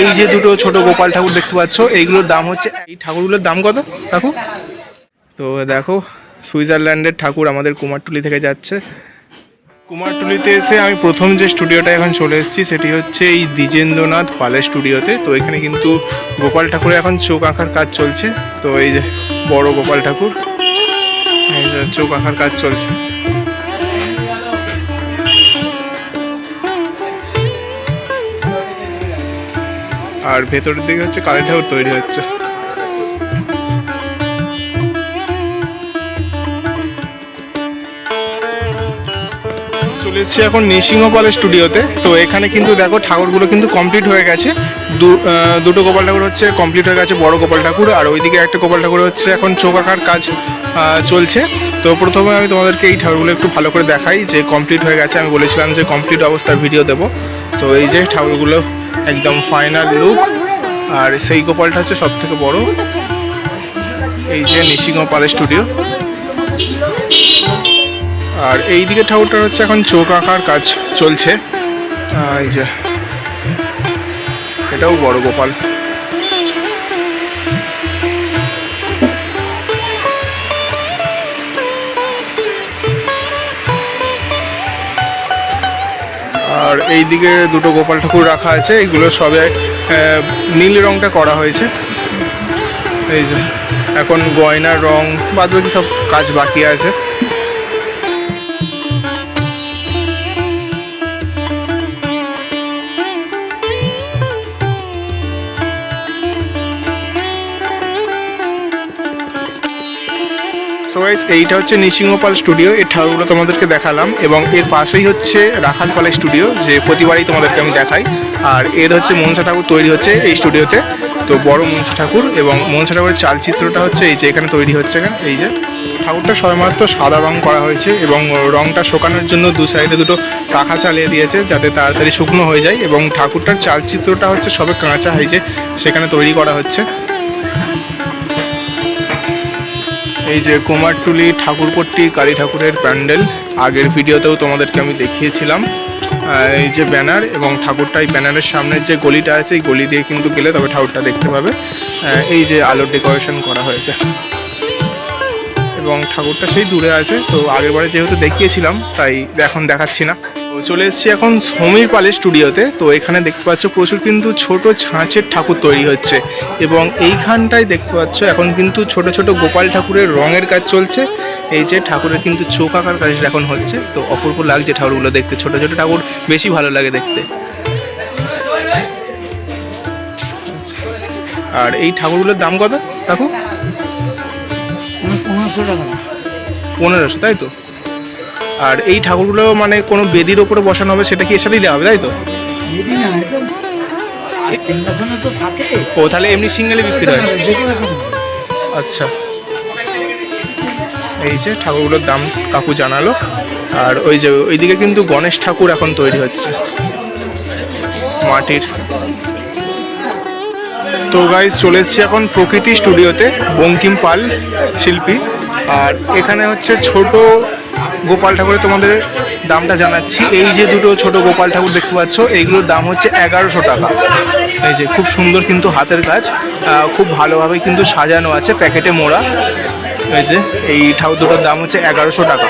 এই যে দুটো ছোট গোপাল ঠাকুর দেখতে পাচ্ছ, এইগুলোর দাম হচ্ছে, এই ঠাকুরগুলোর দাম কত? কাকু? তো দেখো, সুইজারল্যান্ডের ঠাকুর আমাদের কুমারটুলি থেকে যাচ্ছে। কুমারটুলিতে এসে আমি প্রথম যে স্টুডিওটা এখন চলে এসেছি, সেটি হচ্ছে এই দ্বিজেন্দ্রনাথ পালের স্টুডিওতে তো এখানে কিন্তু গোপাল ঠাকুরের এখন চোখ আঁকার কাজ চলছে। তো এই যে বড় গোপাল ঠাকুর চোখ আঁকার কাজ চলছে। আর ভেতরের দিকে হচ্ছে কালী ঠাকুর তৈরি হচ্ছে। চলে এসেছি এখন নৃসিংহপালের স্টুডিওতে তো। এখানে কিন্তু দেখো ঠাকুরগুলো কিন্তু কমপ্লিট হয়ে গেছে। দুটো গোপাল ঠাকুর হচ্ছে কমপ্লিট হয়ে গেছে, বড় গোপাল ঠাকুর, আর ওইদিকে একটা গোপাল ঠাকুর হচ্ছে এখন চোখ আঁকার কাজ চলছে। তো প্রথমে আমি তোমাদেরকে এই ঠাকুরগুলো একটু ভালো করে দেখাই, যে কমপ্লিট হয়ে গেছে। আমি বলেছিলাম যে কমপ্লিট অবস্থার ভিডিও দেবো। তো এই যে ঠাকুরগুলো একদম ফাইনাল লুক আর সেই গোপালটা হচ্ছে সব থেকে বড়। এই যে নিশিগোপালের স্টুডিও আর এই দিকে ঠাকুরটা হচ্ছে এখন চোখ আঁকার কাজ চলছে। এই যে, এটাও বড় গোপাল। আর এই দিকে দুটো গোপাল ঠাকুর রাখা আছে, এগুলো সবে নীল রংটা করা হয়েছে। এই যে, এখন গয়নার রং বাদ বাকি সব কাজ বাকি আছে। সো এইটা হচ্ছে নৃসিংহপাল স্টুডিও এই ঠাকুরগুলো তোমাদেরকে দেখালাম এবং এর পাশেই হচ্ছে রাখালপালের স্টুডিও যে প্রতিবারই তোমাদেরকে আমি দেখাই। আর এর হচ্ছে মনসা ঠাকুর তৈরি হচ্ছে এই স্টুডিওতে তো। বড় মনসা ঠাকুর এবং মনসা ঠাকুরের চালচিত্রটা হচ্ছে এই যে এখানে তৈরি হচ্ছে এখানে, এই যে। ঠাকুরটা সবেমাত্র সাদা রং করা হয়েছে এবং রংটা শোকানোর জন্য দু সাইডে দুটো পাখা চালিয়ে দিয়েছে যাতে তাড়াতাড়ি শুকনো হয়ে যায় এবং ঠাকুরটার চালচিত্রটা হচ্ছে সবে কাঁচা হয়েছে, সেখানে তৈরি করা হচ্ছে। এই যে কুমারটুলি ঠাকুরপট্টি, কালী ঠাকুরের প্যান্ডেল, আগের ভিডিওতেও তোমাদেরকে আমি দেখিয়েছিলাম। এই যে ব্যানার এবং ঠাকুরটাই ব্যানারের সামনের যে গলিটা আছে, এই গলি দিয়ে কিন্তু গেলে তবে ঠাকুরটা দেখতে পাবে। এই যে আলোর ডেকোরেশন করা হয়েছে। এবং ঠাকুরটা সেই দূরে আছে, তো আগেরবারে যেহেতু দেখিয়েছিলাম, তাই এখন দেখাচ্ছি না। চলে এসেছি এখন সমীর পালের স্টুডিওতে। তো এখানে দেখতে পাচ্ছ প্রচুর কিন্তু ছোট ছাঁচের ঠাকুর তৈরি হচ্ছে। এবং এইখানটায় দেখতে পাচ্ছ এখন কিন্তু ছোট ছোট গোপাল ঠাকুরের রঙের কাজ চলছে। এই যে ঠাকুরের কিন্তু চোখ আঁকার কাজ এখন হচ্ছে। তো অপূর্ব লাগছে ঠাকুরগুলো দেখতে। ছোট ছোট ঠাকুর বেশি ভালো লাগে দেখতে। আর এই ঠাকুরগুলোর দাম কত কাকু? পনেরোশো টাকা। পনেরোশো তাই তো? আর এই ঠাকুরগুলো মানে কোনো বেদির ওপরে বসানো হবে সেটা কি এর সাথেই দেওয়া হবে তাই তো? যদি না এটা সিংহাসনে তো থাকে। ও তাহলে এমনি সিঙ্গেলে বিক্রি হয়। আচ্ছা। এই যে ঠাকুরগুলোর দাম কাকু জানালো। আর ওই যে ওইদিকে কিন্তু গণেশ ঠাকুর এখন তৈরি হচ্ছে। মাটির। তো গাইজ চলে এসেছি এখন প্রকৃতি স্টুডিওতে বঙ্কিম পাল শিল্পী। আর এখানে হচ্ছে ছোট গোপাল ঠাকুরের তোমাদের দামটা জানাচ্ছি। এই যে দুটো ছোট গোপাল ঠাকুর দেখতে পাচ্ছ, এইগুলোর দাম হচ্ছে এগারোশো টাকা। এই যে খুব সুন্দর কিন্তু হাতের কাজ খুব ভালোভাবে কিন্তু সাজানো আছে প্যাকেটে মোড়া। এই যে, এই ঠাকুর দুটোর দাম হচ্ছে এগারোশো টাকা।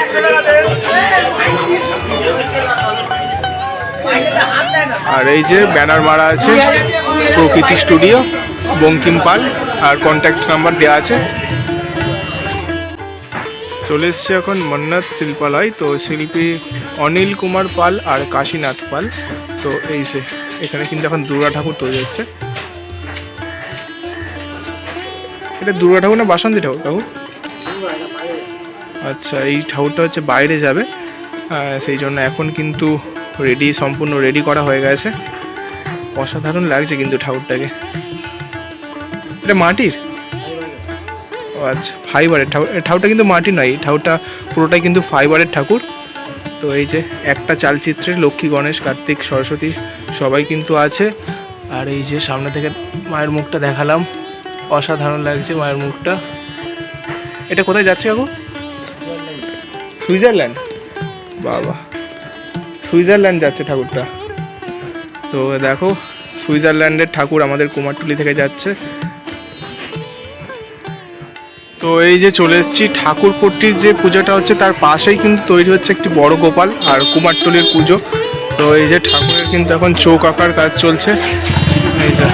আর এই যে ব্যানার মারা আছে, প্রকৃতি স্টুডিও, বঙ্কিম পাল, আর কন্ট্যাক্ট নাম্বার দেওয়া আছে। চলে এসছে এখন মন্নাথ শিল্পালয়। তো শিল্পী অনিল কুমার পাল আর কাশীনাথ পাল। তো এই যে, এখানে কিন্তু এখন দুর্গা ঠাকুর তৈরি হচ্ছে। এটা দুর্গা ঠাকুর না বাসন্তী ঠাকুর ঠাকুর আচ্ছা এই ঠাকুরটা হচ্ছে বাইরে যাবে। সেই জন্য এখন কিন্তু রেডি সম্পূর্ণ রেডি করা হয়ে গেছে। অসাধারণ লাগছে কিন্তু ঠাকুরটাকে। এটা মাটির? আচ্ছা ফাইবারের ঠাকুর ঠাকুরটা কিন্তু মাটি নয়, এই ঠাকুরটা পুরোটাই কিন্তু ফাইবারের ঠাকুর। তো এই যে একটা চালচিত্রে লক্ষ্মী, গণেশ, কার্তিক, সরস্বতী সবাই কিন্তু আছে। আর এই যে সামনে থেকে মায়ের মুখটা দেখালাম, অসাধারণ লাগছে মায়ের মুখটা। এটা কোথায় যাচ্ছে কাকু সুইজারল্যান্ড। বাবা, সুইজারল্যান্ড যাচ্ছে ঠাকুরটা। তো দেখো, সুইজারল্যান্ডের ঠাকুর আমাদের কুমারটুলি থেকে যাচ্ছে। তো এই যে চলে এসেছি, ঠাকুরপট্টির যে পূজাটা হচ্ছে তার পাশেই কিন্তু তৈরি হচ্ছে একটি বড় গোপাল আর কুমারটুলির পুজো। তো এই যে ঠাকুরের কিন্তু এখন চোখ আঁকার কাজ চলছে। এই যে।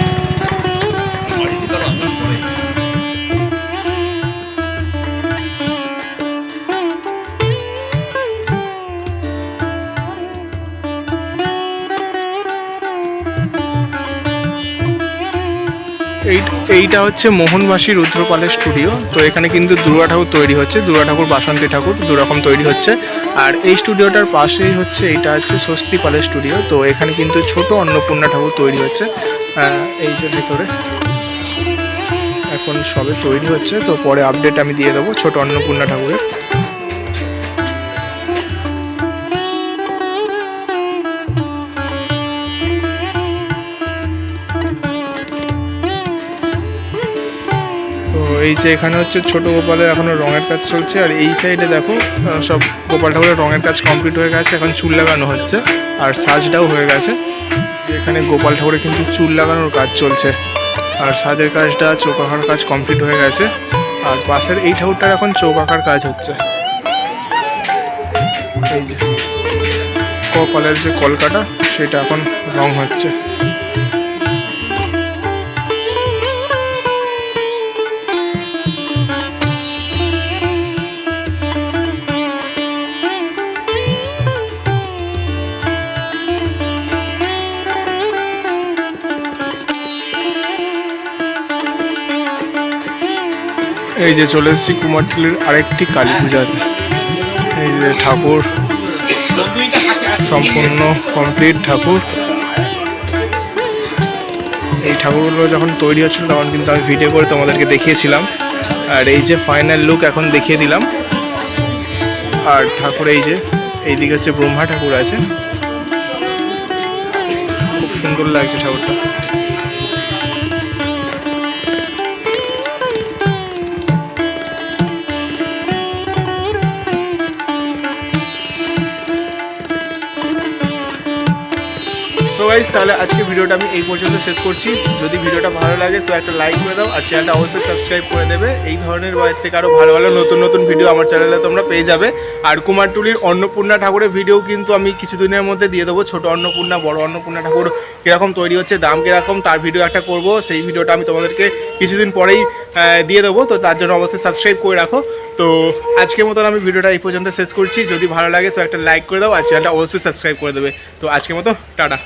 এইটা হচ্ছে মোহনবাসী রুদ্রপালের স্টুডিও তো এখানে কিন্তু দুর্গা ঠাকুর তৈরি হচ্ছে, দুর্গা ঠাকুর, বাসন্তী ঠাকুর দু রকম তৈরি হচ্ছে। আর এই স্টুডিওটার পাশেই হচ্ছে, এইটা হচ্ছে স্বস্তি পালের স্টুডিও তো এখানে কিন্তু ছোট অন্নপূর্ণা ঠাকুর তৈরি হচ্ছে। এই যে ভেতরে। এখন সবে তৈরি হচ্ছে, তো পরে আপডেট আমি দিয়ে দেবো ছোট অন্নপূর্ণা ঠাকুরের। এই যে এখানে হচ্ছে ছোট গোপালের এখনও রঙের কাজ চলছে, আর এই সাইডে দেখো সব গোপাল ঠাকুরের রঙের কাজ কমপ্লিট হয়ে গেছে, এখন চুল লাগানো হচ্ছে, আর সাজটাও হয়ে গেছে। এখানে গোপাল ঠাকুরের কিন্তু চুল লাগানোর কাজ চলছে, আর সাজের কাজটা আঁকার কাজ কমপ্লিট হয়ে গেছে, আর পাশের এই ঠাকুরটার এখন আঁকার কাজ হচ্ছে। এই যে, কপালের যে কলকাটা, সেটা এখন রং হচ্ছে। এই যে চলে এসেছি কুমারটুলির আরেকটি কালী পূজাতে এই যে ঠাকুর, সম্পূর্ণ কমপ্লিট ঠাকুর। এই ঠাকুরগুলো যখন তৈরি হচ্ছিল, তখন কিন্তু আমি ভিডিও করে তোমাদেরকে দেখিয়েছিলাম। আর এই যে ফাইনাল লুক এখন দেখিয়ে দিলাম। আর ঠাকুর এই যে, এইদিকে হচ্ছে ব্রহ্মা ঠাকুর আছে। খুব সুন্দর লাগছে ঠাকুরটা। গাইজ তাহলে আজকে ভিডিওটা আমি এই পর্যন্ত শেষ করছি। যদি ভিডিওটা ভালো লাগে সো একটা লাইক করে দাও, আর চ্যানেলটা অবশ্যই সাবস্ক্রাইব করে দেবে। এই ধরনের বাইরের থেকে আরও ভালো ভালো নতুন নতুন ভিডিও আমার চ্যানেলে তোমরা পেয়ে যাবে। আর কুমারটুলির অন্নপূর্ণা ঠাকুরের ভিডিও কিন্তু আমি কিছুদিনের মধ্যে দিয়ে দেবো। ছোটো অন্নপূর্ণা, বড় অন্নপূর্ণা ঠাকুর কীরকম তৈরি হচ্ছে, দাম কীরকম, তার ভিডিও একটা করব। সেই ভিডিওটা আমি তোমাদেরকে কিছুদিন পরেই দিয়ে দেবো। তো তার জন্য অবশ্যই সাবস্ক্রাইব করে রাখো। তো আজকের মতন আমি ভিডিওটা এই পর্যন্ত শেষ করছি। যদি ভালো লাগে সো একটা লাইক করে দাও, আর চ্যানেলটা অবশ্যই সাবস্ক্রাইব করে দেবে। তো আজকের মতো, টাটা।